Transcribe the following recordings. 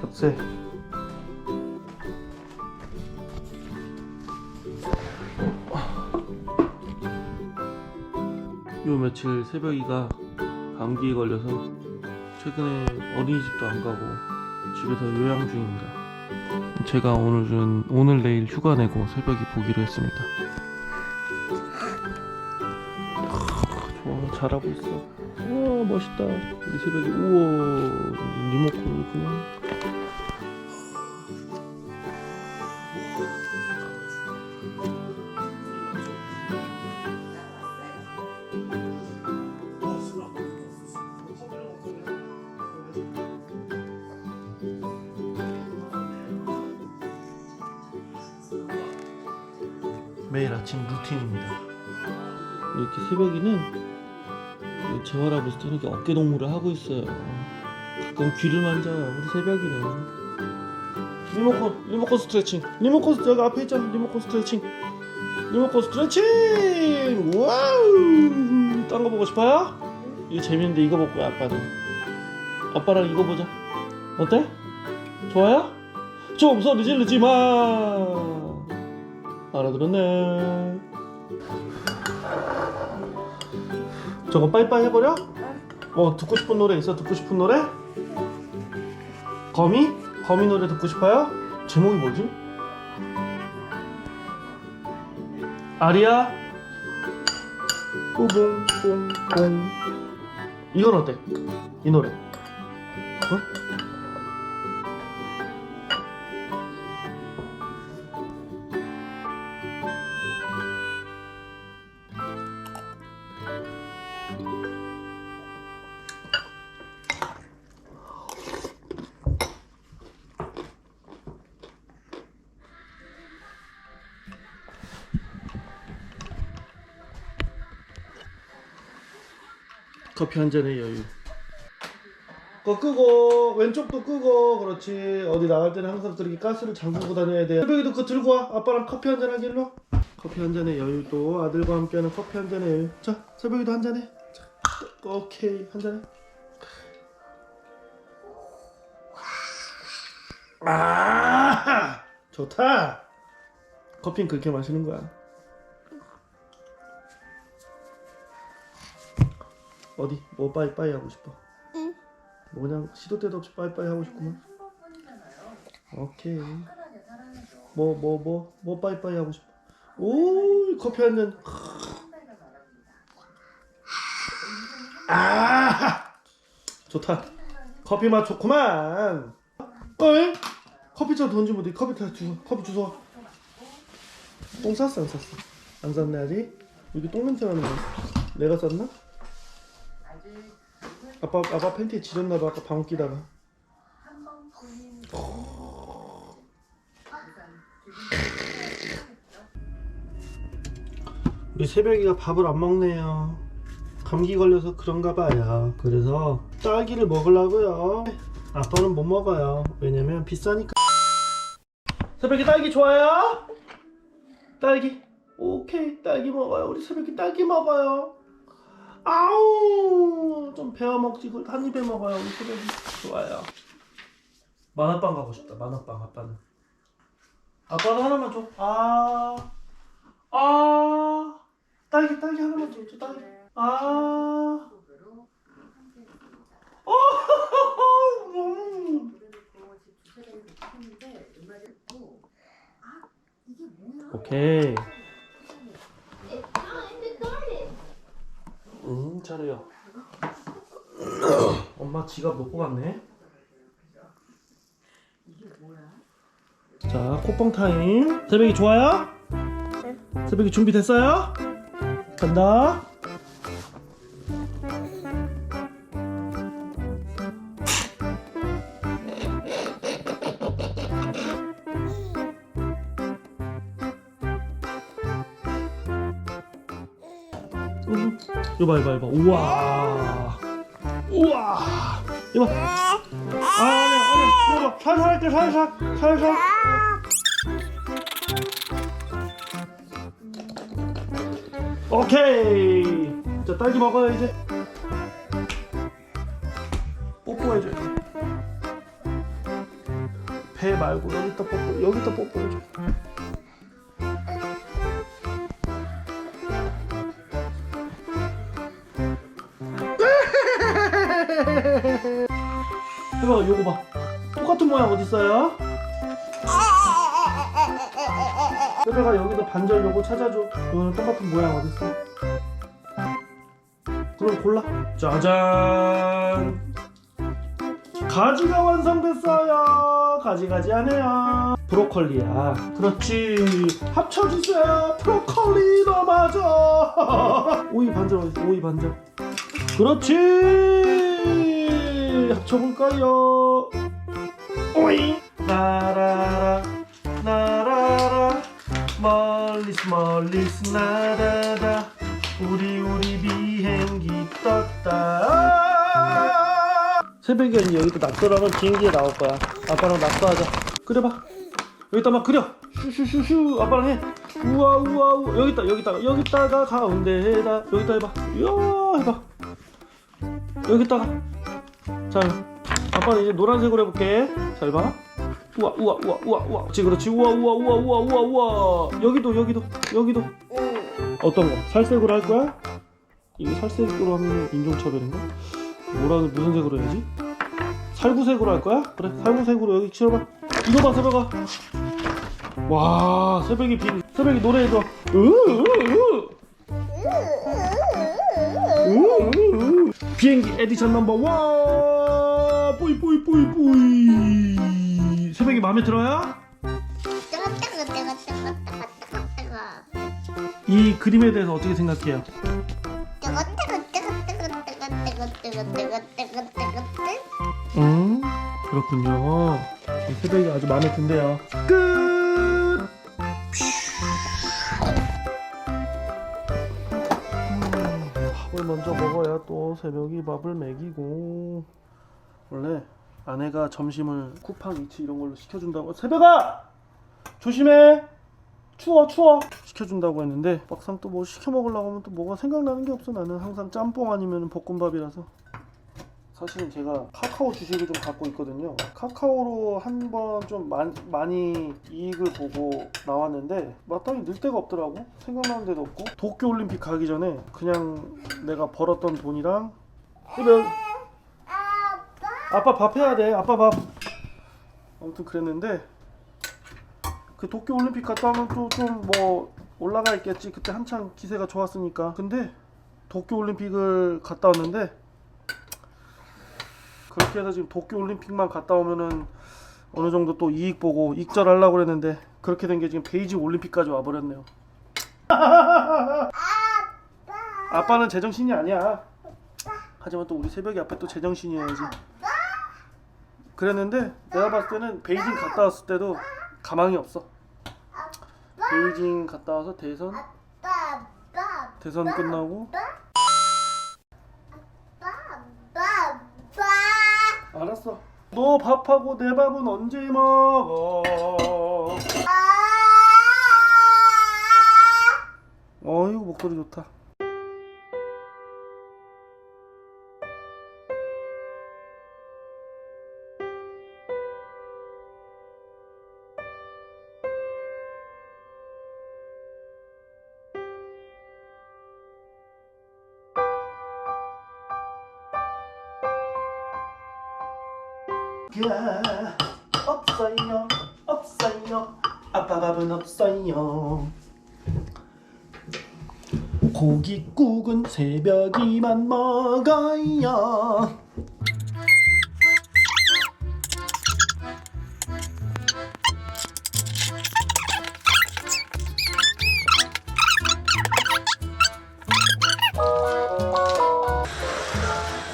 격세. 요 며칠 새벽이가 감기에 걸려서 최근에 어린이집도 안 가고 집에서 요양 중입니다. 제가 오늘은 오늘 내일 휴가 내고 새벽에 보기로 했습니다. 잘하고 있어. 우와 멋있다. 우리 새벽에 우와 리모컨을 그냥 매일 아침 루틴입니다. 이렇게 새벽에는 재활하면서 저녁에 어깨 동무를 하고 있어요. 가끔 귀를 만져요. 우리 새벽에는 리모컨 리모컨 스트레칭 리모컨 여기 앞에 있잖아 리모컨 스트레칭 리모컨 스트레칭 와우 딴 거 보고 싶어요? 이거 재밌는데 이거 볼 거야 아빠는 아빠랑 이거 보자 어때? 좋아요? 좀 소리 지르지 마 알아들었네 저거 빠이빠이 해버려? 어 듣고 싶은 노래 있어? 듣고 싶은 노래? 거미? 거미 노래 듣고 싶어요? 제목이 뭐지? 아리야 뽀봉뽕뽕 이건 어때? 이 노래 어? 커피 한 잔의 여유. 거 끄고 왼쪽도 끄고 그렇지. 어디 나갈 때는 항상 그렇게 가스를 잠그고 다녀야 돼. 새벽에도 그거 들고 와. 아빠랑 커피 한 잔 하길로. 커피 한 잔의 여유도 아들과 함께하는 커피 한 잔의 여유. 자 새벽에도 한 잔해. 자, 오케이. 한 잔해. 아 좋다. 커피는 그렇게 마시는 거야 어디 뭐 빠이빠이 하고 싶어? 응. 뭐 그냥 시도 때도 없이 빠이빠이 하고 싶구만. 오케이. 뭐 뭐 뭐 뭐 빠이빠이 하고 싶어? 오 커피 한 잔. 아 좋다. 커피 맛 좋구만. 어이? 커피잔 던지면 돼. 커피 다 주워. 커피 주워. 똥 쌌어 안 쌌어? 안 쌌네 아직? 여기 똥 냄새 나는 거야. 내가 쌌나? 아빠 아빠 팬티에 지렸나 봐. 아까 방귀 끼다가. 우리 새벽이가 밥을 안 먹네요. 감기 걸려서 그런가 봐요. 그래서 딸기를 먹으려고요. 아빠는 못 먹어요. 왜냐면 비싸니까. 새벽이 딸기 좋아요? 딸기? 오케이. 딸기 먹어요. 우리 새벽이 딸기 먹어요 아우 좀 베어 먹지. 그한 입에 먹어요. 우리 새벽이. 좋아요. 만화빵 가고 싶다. 만화빵 아빠는. 아빠는 하나만 줘아아 아, 딸기 딸기 하나만 줘줘 딸기. 아. 어, 음. 오케이 음 잘해요 엄마 지갑 놓고 갔네? 자 코뻥 타임. 새벽이 좋아요? 새벽이 준비됐어요? 간다 이거 봐 이거 봐 이거 봐. 우와. 우와. 이거 봐. 아, 아니야 아니야. 이거 봐. 살살 할게 살살 살살. 오케이. 자 딸기 먹어요 이제. 뽀뽀해줘 배 말고 여기다 뽀뽀 여기다 뽀뽀해줘 해봐 요거 봐. 똑같은 모양 어딨어요? 해봐가 여기도 반절 요거 찾아줘. 이거는 똑같은 모양 어딨어? 그럼 골라. 짜잔. 가지가 완성됐어요. 가지가지 하네요. 브로콜리야. 그렇지. 합쳐주세요. 브로콜리 너 맞아. 오이 반절 어딨어 오이 반절. 그렇지 합쳐볼까요? 오이 나라라 나라라 멀리스 멀리스 나라라 우리 우리 비행기 떴다. 새벽에 여기도 낙서라면 비행기에 나올 거야. 아빠랑 낙서하자. 그려봐. 여기다 막 그려. 슈슈슈슈. 아빠랑 해. 우와 우와 우와. 여기다 여기다가 여기다가 가운데에다. 여기다 해봐. 이야 해봐. 여기다가 자 아빠는 이제 노란색으로 해볼게 잘 봐 우와 우와 우와 우와 우와 그렇지 그렇지 우와 우와 우와 우와 우와 우와 여기도 여기도 여기도 어떤 거? 살색으로 할 거야? 이게 살색으로 하면 인종차별인가? 뭐라 무슨 색으로 해야지? 살구색으로 할 거야? 그래 살구색으로 여기 칠해봐 이거 봐 새벽아 와 새벽이 비 새벽이 노래해줘 으으으. 비행기 에디션 넘버 원 뿌이 뿌이 뿌이 뿌이. 새벽이 마음에 들어요? 뜨거 뜨거 뜨거 뜨거 뜨거 뜨거 뜨거 이 그림에 대해서 어떻게 생각해요? 뜨거 뜨거 뜨거 뜨거 뜨거 뜨거 뜨거 뜨거 뜨거 뜨거 음 그렇군요. 이 새벽이 아주 마음에 든대요. 끝! 음, 밥을 먼저 먹어야 또 새벽이 밥을 먹이고 원래 아내가 점심을 쿠팡 이츠 이런 걸로 시켜준다고 새벽아 조심해 추워 추워 시켜준다고 했는데 막상 또 뭐 시켜 먹으려고 하면 또 뭐가 생각나는 게 없어 나는 항상 짬뽕 아니면 볶음밥이라서 사실은 제가 카카오 주식을 좀 갖고 있거든요. 카카오로 한 번 좀 많이 이익을 보고 나왔는데 마땅히 늘 데가 없더라고. 생각나는 데도 없고. 도쿄 올림픽 가기 전에 그냥 내가 벌었던 돈이랑 그러면 아빠 밥 해야 돼. 아빠 밥. 아무튼 그랬는데 그 도쿄 올림픽 갔다 오면 또 좀 뭐 올라가 있겠지. 그때 한창 기세가 좋았으니까. 근데 도쿄 올림픽을 갔다 왔는데 그렇게 해서 지금 도쿄 올림픽만 갔다 오면은 어느 정도 또 이익 보고 익절하려고 그랬는데 그렇게 된 게 지금 베이징 올림픽까지 와버렸네요. 아빠는 제정신이 아니야. 하지만 또 우리 새벽이 앞에 또 제정신이어야지. 그랬는데 내가 봤을 때는 베이징 갔다 왔을 때도 가망이 없어. 베이징 갔다 와서 대선 대선 끝나고 알았어. 너 밥하고 내 밥은 언제 먹어? 어이구 목소리 좋다. 야 없어요 없어요. 아빠 밥은 없어요. 고깃국은 새벽이만 먹어요.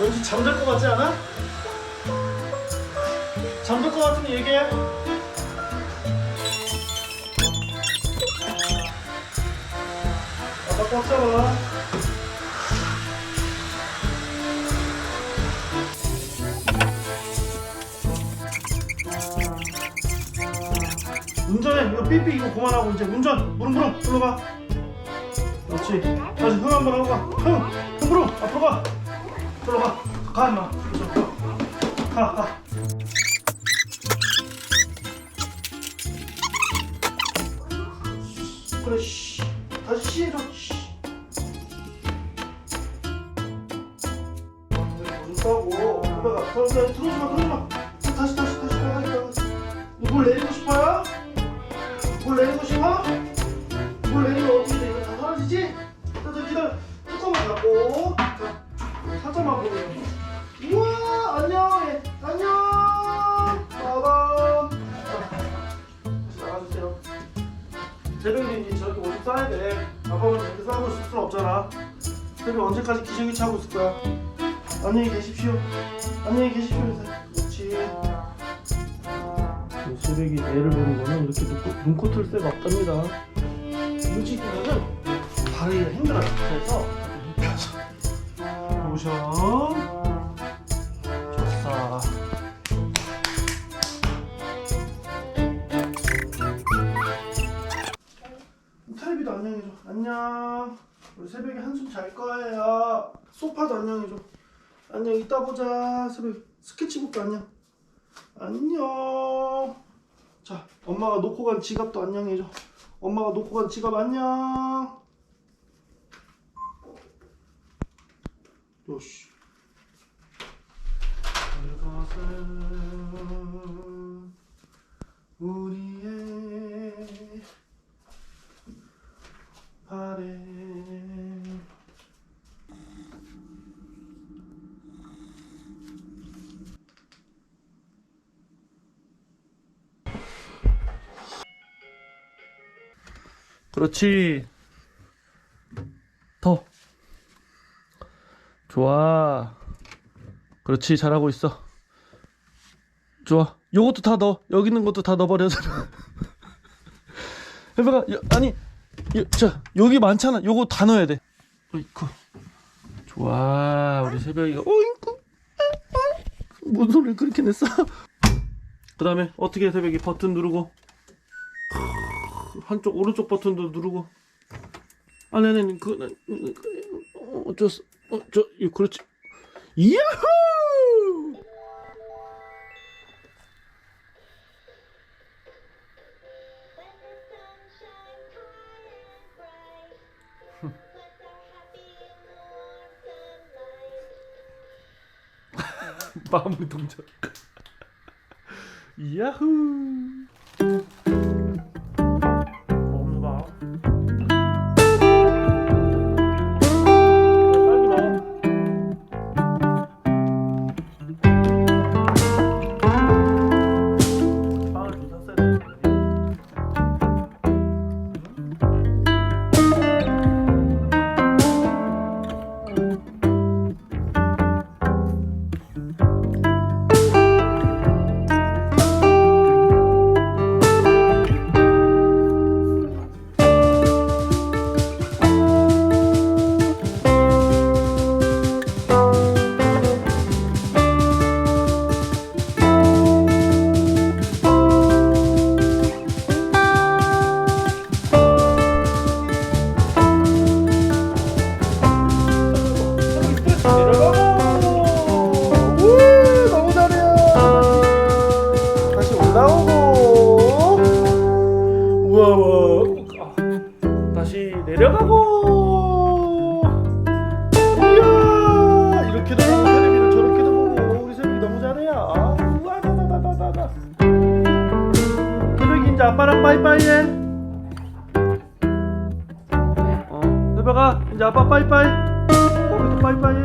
왠지 잠들 것 같지 않아? 잠들 것 같으면 얘기해. 아빠 꽉 잡아. 운전해. 이거 삐삐 이거 그만하고 이제 운전. 무릉무릉 불러봐. 그렇지. 다시 흥 한번 하고 가. 흥. 흥부릉 앞으로 가. 불러가. 가 임마. 그렇죠. 가. 가. 언제까지 기저귀 차고 있을 거야? 안녕히 계십시오. 안녕히 계십시오. 그렇지. 새벽이 애를 보는 거는 이렇게 눈코, 눈코뜰 새가 없답니다. 움직이면은 다리가 힘들어요. 그래서 눕혀서 모션 좋았어. 텔레비도 안녕해줘. 안녕. 우리 새벽에 한숨 잘 거예요. 소파도 안녕해줘. 안녕. 이따 보자. 새벽 스케치북도 안녕. 안녕. 자, 엄마가 놓고 간 지갑도 안녕해줘. 엄마가 놓고 간 지갑 안녕. 요시. 우리의 바램. 그렇지. 더. 좋아. 그렇지, 잘하고 있어. 좋아. 요것도 다 넣어. 여기 있는 것도 다 넣어버려. 해봐가, 아니, 요, 자, 여기 많잖아. 요거 다 넣어야 돼. 어이쿠. 좋아. 우리 새벽이가, 어이쿠. 뭔 소리를 그렇게 냈어? 그 다음에 어떻게 해, 새벽이 버튼 누르고. 한쪽 오른쪽 버튼도 누르고. 아니 아니 아니 그거 그, 그, 어, 어쩌어 어저 이거 그렇지. 야호! 마무리 동작. 야호 아빠랑 빠이빠이 해. 어, 새벽아 이제 아빠 빠이빠이. 거기서 빠이빠이. 해